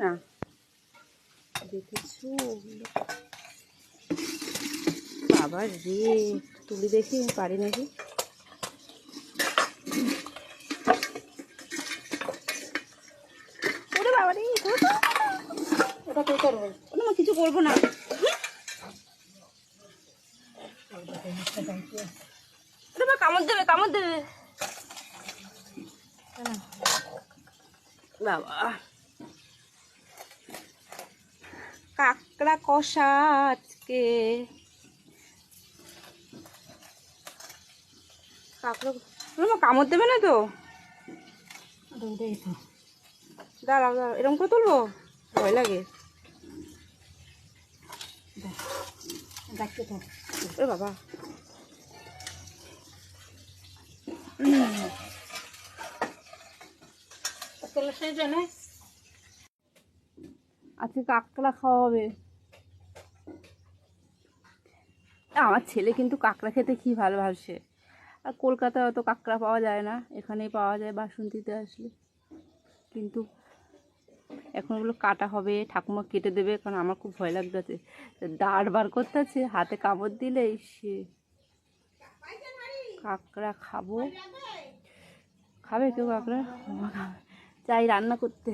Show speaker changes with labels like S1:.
S1: না? দেখেছ? বাবা রে তুলি দেখি পারি নাকি? ওরে বাবা রে ওটা করব। ওটা আমি কিছু করব না। কামড় দেবে কামড় দেবে। বাবা। কাকড়া কষা আজকে কাকড়া কামড় দেবে না তো? দাঁড়াও দাঁড়াও, এরকম করে তুলবো? ভয় লাগে। ওরে বাবা। আজকে কাঁকড়া খাওয়া হবে। আমার ছেলে কিন্তু কাঁকড়া খেতে কী ভালোবাসে। আর কলকাতায় অত কাঁকড়া পাওয়া যায় না, এখানেই পাওয়া যায় বাসন্তীতে আসলে। কিন্তু এখন ওগুলো কাটা হবে, ঠাকুমা কেটে দেবে, কারণ আমার খুব ভয় লাগতেছে দাঁড় বার করতে আছে, হাতে কামড় দিলেই সে কাঁকড়া খাব। খাবে কেউ কাঁকড়া? চাই রান্না করতে।